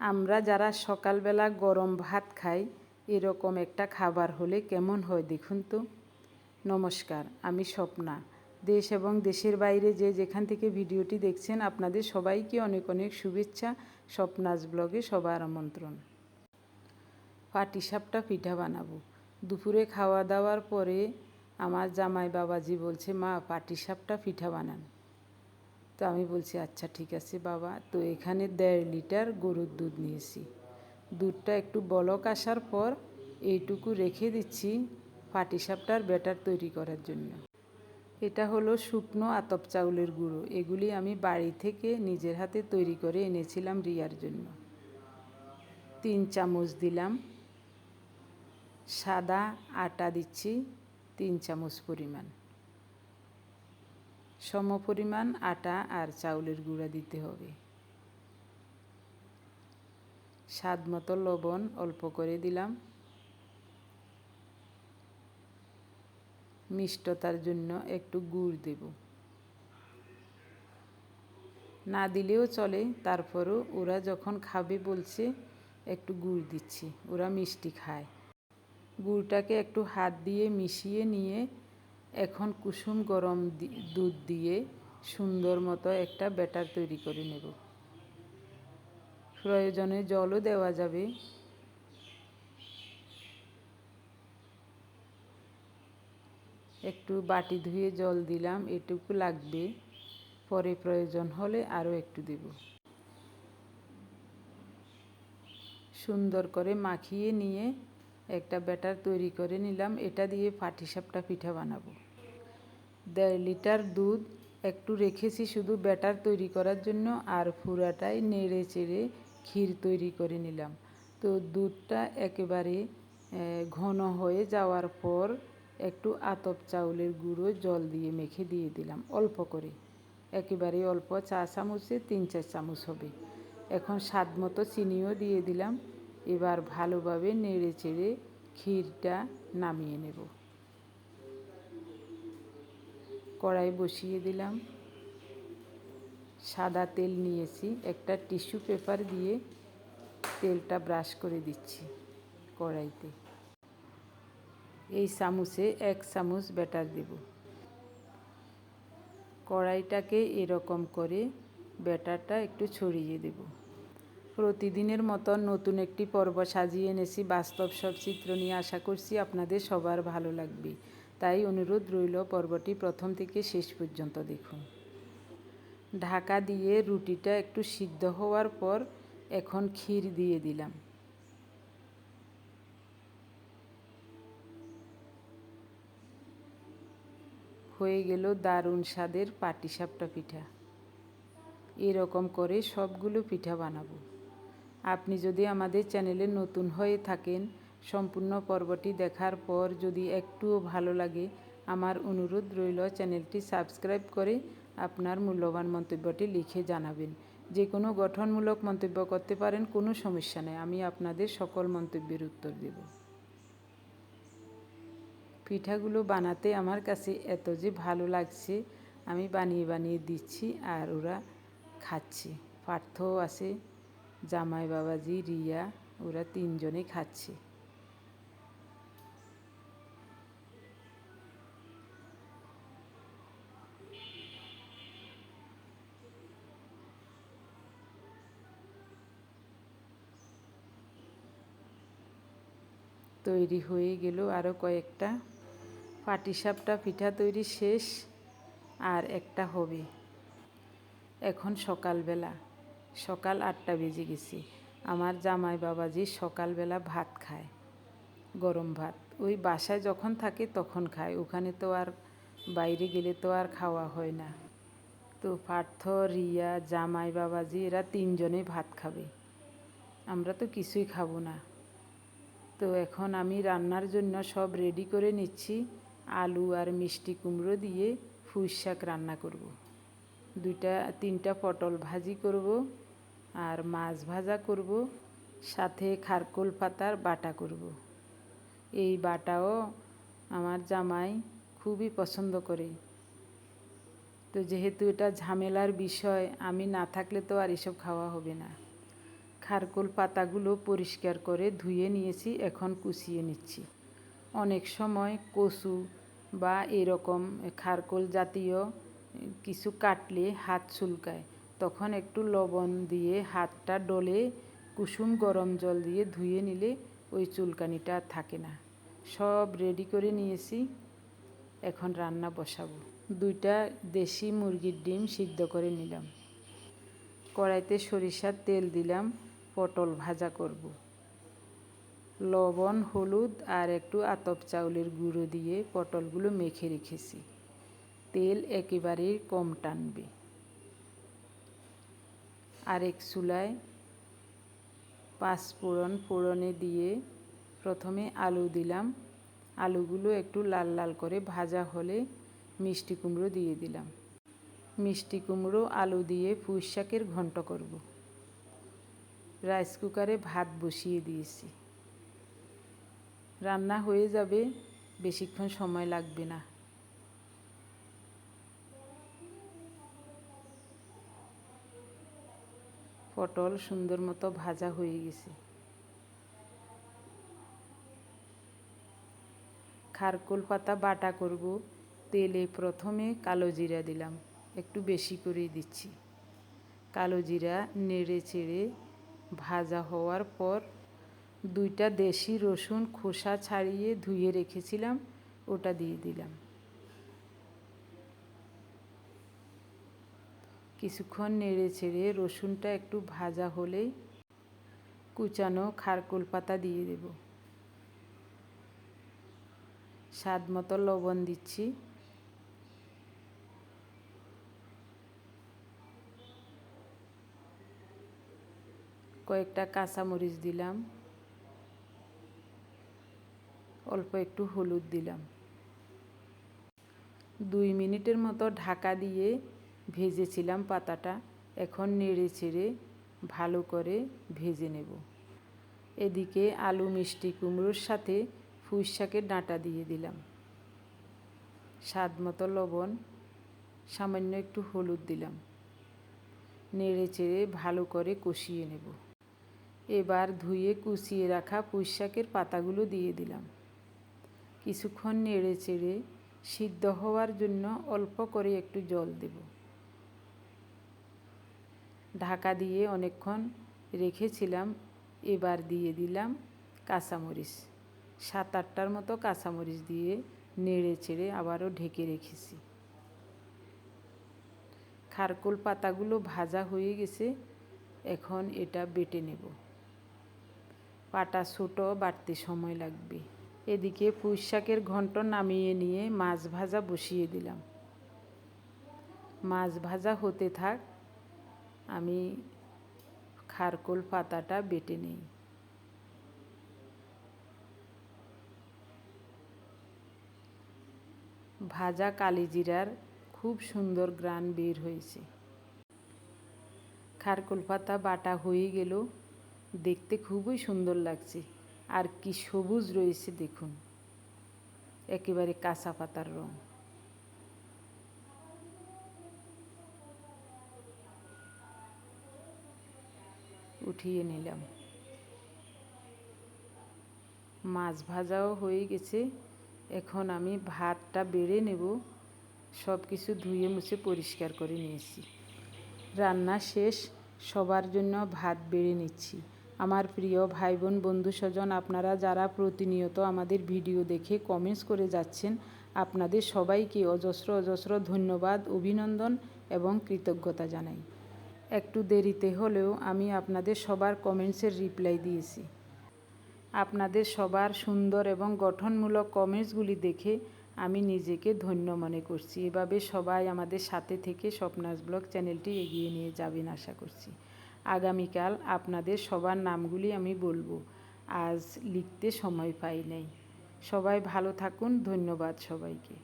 আমরা যারা সকালবেলা গরম ভাত খাই, এরকম একটা খাবার হলে কেমন হয় দেখুন তো। নমস্কার, আমি স্বপ্না। দেশ এবং দেশের বাইরে যে যেখান থেকে ভিডিওটি দেখছেন, আপনাদের সবাইকে অনেক অনেক শুভেচ্ছা স্বপ্নাজ ব্লগে সবার আমন্ত্রণ। পাটিসাপটা পিঠা বানাবো। দুপুরে খাওয়া দাওয়ার পরে আমার জামাই বাবাজি বলছে, মা পাটিসাপটা পিঠা বানান। তো আমি বলছি আচ্ছা ঠিক আছে বাবা। তো এখানে দেড় লিটার গরুর দুধ নিয়েছি। দুধটা একটু বলক আসার পর এইটুকু রেখে দিচ্ছি পাটিসাপটার ব্যাটার তৈরি করার জন্য। এটা হলো শুকনো আতপ চাউলের গুঁড়ো। এগুলি আমি বাড়ি থেকে নিজের হাতে তৈরি করে এনেছিলাম রিয়ার জন্য। তিন চামচ দিলাম। সাদা আটা দিচ্ছি, তিন চামচ পরিমাণ। সম পরিমাণ আটা আর চাউলের গুঁড়া দিতে হবে। স্বাদ মতো লবণ অল্প করে দিলাম। মিষ্টতার জন্য একটু গুড় দেব। না দিলেও চলে, তারপরও ওরা যখন খাবে বলছে, একটু গুড় দিচ্ছি, ওরা মিষ্টি খায়। গুড়টাকে একটু হাত দিয়ে মিশিয়ে নিয়ে এখন কুসুম গরম দুধ দিয়ে সুন্দর মতো একটা ব্যাটার তৈরি করে নেব। প্রয়োজনে জলও দেওয়া যাবে। একটু বাটি ধুয়ে জল দিলাম, এটুকু লাগবে। পরে প্রয়োজন হলে আরও একটু দেব। সুন্দর করে মাখিয়ে নিয়ে একটা ব্যাটার তৈরি করে নিলাম। এটা দিয়ে পাটিসাপটা পিঠা বানাবো। দেড় লিটার দুধ একটু রেখেছি শুধু ব্যাটার তৈরি করার জন্য আর পুরাটাই নেড়ে চেড়ে ক্ষীর তৈরি করে নিলাম। তো দুধটা একেবারে ঘন হয়ে যাওয়ার পর একটু আতপ চাউলের গুঁড়ো জল দিয়ে মেখে দিয়ে দিলাম অল্প করে। একেবারে অল্প চা চামচে তিন চার চামচ হবে। এখন স্বাদ মতো চিনিও দিয়ে দিলাম। এবার ভালোভাবে নেড়ে চেড়ে ক্ষীরটা নামিয়ে নেব। কড়াই বসিয়ে দিলাম। সাদা তেল নিয়েছি। একটা টিস্যু পেপার দিয়ে তেলটা ব্রাশ করে দিচ্ছি কড়াইতে। এই চামচে এক চামচ ব্যাটার দেব। কড়াইটাকে এরকম করে ব্যাটারটা একটু ছড়িয়ে দেব। প্রতিদিনের মতো নতুন একটি পর্ব সাজিয়ে এনেছি। বাস্তব সব চিত্র নিয়ে আশা করছি আপনাদের সবার ভালো লাগবে। তাই অনুরোধ রইল পর্বটি প্রথম থেকে শেষ পর্যন্ত দেখুন। ঢাকা দিয়ে রুটিটা একটু সিদ্ধ হওয়ার পর এখন ক্ষীর দিয়ে দিলাম। হয়ে গেল দারুণ স্বাদের পাটিসাপটা পিঠা। এরকম করে সবগুলো পিঠা বানাবো। আপনি যদি আমাদের চ্যানেলে নতুন হয়ে থাকেন সম্পূর্ণ পর্বটি দেখার পর যদি একটুও ভালো লাগে, আমার অনুরোধ রইল চ্যানেলটি সাবস্ক্রাইব করে আপনার মূল্যবান মন্তব্যটি লিখে জানাবেন। যে কোনো গঠনমূলক মন্তব্য করতে পারেন, কোনো সমস্যা নেই। আমি আপনাদের সকল মন্তব্যের উত্তর দেব। পিঠাগুলো বানাতে আমার কাছে এত যে ভালো লাগছে, আমি বানিয়ে বানিয়ে দিচ্ছি আর ওরা খাচ্ছে। পার্থও আছে জামাই বাবাজি রিয়া, ওরা তিনজনে খাচ্ছে। তৈরি হয়ে গেল আরও কয়েকটা। পাটিসাপটা পিঠা তৈরি শেষ আর একটা হবে। এখন সকালবেলা, সকাল আটটা বেজে গেছি। আমার জামাই বাবাজি সকালবেলা ভাত খায়, গরম ভাত, ওই বাসায় যখন থাকে তখন খায়। ওখানে তো আর বাইরে গেলে তো আর খাওয়া হয় না। তো পার্থ, রিয়া, জামাই বাবাজি এরা তিনজনে ভাত খাবে। আমরা তো কিছুই খাব না। তো এখন আমি রান্নার জন্য সব রেডি করে নিচ্ছি আলু আর মিষ্টি কুমড়ো দিয়ে ফুই শাক রান্না করব। দুইটা, তিনটা পটল ভাজি করব আর মাছ ভাজা করব সাথে খারকোল পাতার বাটা করব। এই বাটাও আমার জামাই খুবই পছন্দ করে তো যেহেতু এটা ঝামেলার বিষয়, আমি না থাকলে তো আর এসব খাওয়া হবে না খারকোল পাতাগুলো পরিষ্কার করে ধুয়ে নিয়েছি, এখন কুচিয়ে নিচ্ছি। অনেক সময় কচু বা এরকম খারকোল জাতীয় কিছু কাটলে হাত চুলকায়। তখন একটু লবণ দিয়ে হাতটা ডলে কুসুম গরম জল দিয়ে ধুয়ে নিলে ওই চুলকানিটা থাকে না। সব রেডি করে নিয়েছি, এখন রান্না বসাবো। দুইটা দেশি মুরগির ডিম সিদ্ধ করে নিলাম। কড়াইতে সরিষার তেল দিলাম। পটল ভাজা করব। লবণ, হলুদ আর একটু আতপ চাউলের গুঁড়ো দিয়ে পটলগুলো মেখে রেখেছি। তেল একেবারেই কম টানবে। আরেক চুলায় পাঁচফোড়ন ফোড়নে দিয়ে প্রথমে আলু দিলাম। আলুগুলো একটু লাল লাল করে ভাজা হলে মিষ্টি কুমড়ো দিয়ে দিলাম। মিষ্টি কুমড়ো আলু দিয়ে পুঁই শাকের ঘন্ট করব। রাইস কুকারে ভাত বসিয়ে দিয়েছি। রান্না হয়ে যাবে, বেশিক্ষণ সময় লাগবে না। পটল সুন্দর মতো ভাজা হয়ে গেছে। খারকোল পাতা বাটা করব, তেলে প্রথমে কালো জিরা দিলাম, একটু বেশি করেই দিচ্ছি। কালো জিরা নেড়ে চেড়ে ভাজা হওয়ার পর দুইটা দেশি রসুন খোসা ছাড়িয়ে ধুয়ে রেখেছিলাম, ওটা দিয়ে দিলাম। কিছুক্ষণ নেড়ে ছেড়ে রসুনটা একটু ভাজা হলেই কুচানো খারকোল পাতা দিয়ে দেব। স্বাদ মতো লবণ দিচ্ছি। কয়েকটা কাঁচামরিচ দিলাম। অল্প একটু হলুদ দিলাম। দুই মিনিটের মতো ঢাকা দিয়ে ভেজেছিলাম পাতাটা। এখন নেড়ে চেড়ে ভালো করে ভেজে নেব। এদিকে আলু মিষ্টি কুমড়োর সাথে পুঁই শাকের ডাঁটা দিয়ে দিলাম। স্বাদ মতো লবণ, সামান্য একটু হলুদ দিলাম। নেড়ে চেড়ে ভালো করে কষিয়ে নেব। এবার ধুয়ে কুচিয়ে রাখা পুঁই শাকের পাতাগুলো দিয়ে দিলাম। কিছুক্ষণ নেড়ে চেড়ে সিদ্ধ হওয়ার জন্য অল্প করে একটু জল দেব। ঢাকা দিয়ে অনেকক্ষণ রেখেছিলাম, এবার দিয়ে দিলাম কাঁচামরিচ। সাত আটটার মতো কাঁচামরিচ দিয়ে নেড়ে চেড়ে আবারও ঢেকে রেখেছি। খারকোল পাতাগুলো ভাজা হয়ে গেছে, এখন এটা বেটে নেব। পাটা ছোটো বাড়তে সময় লাগবে। এদিকে পুঁই শাকের ঘন্ট নামিয়ে নিয়ে মাছ ভাজা বসিয়ে দিলাম। মাছ ভাজা হতে থাক, আমি খারকোল পাতাটা বেটে নেই। ভাজা কালিজিরার খুব সুন্দর গ্রান বের হয়েছে। খারকোল পাতা বাটা হয়ে গেল দেখতে খুবই সুন্দর লাগছে। আর কি সবুজ রয়েছে দেখুন। একেবারে কাঁচা পাতার রং। উঠিয়ে নিলাম। মাছ ভাজাও হয়ে গেছে। এখন আমি ভাতটা বেড়ে নেব। সব কিছু ধুয়ে মুছে পরিষ্কার করে নিয়েছি। রান্না শেষ। সবার জন্য ভাত বেড়ে নিচ্ছি। আমার প্রিয় ভাই বোন বন্ধু স্বজন, আপনারা যারা প্রতিনিয়ত আমাদের ভিডিও দেখে কমেন্টস করে যাচ্ছেন, আপনাদের সবাইকে অজস্র অজস্র ধন্যবাদ, অভিনন্দন এবং কৃতজ্ঞতা জানাই। একটু দেরিতে হলেও আমি আপনাদের সবার কমেন্টসের রিপ্লাই দিয়েছি। আপনাদের সবার সুন্দর এবং গঠনমূলক কমেন্টসগুলি দেখে আমি নিজেকে ধন্য মনে করছি। এভাবে সবাই আমাদের সাথে থেকে স্বপ্নাস ব্লগ চ্যানেলটি এগিয়ে নিয়ে যাবেন আশা করছি। আগামীকাল আপনাদের সবার নামগুলি আমি বলব। আজ লিখতে সময় পাই নাই। সবাই ভালো থাকুন, ধন্যবাদ সবাইকে।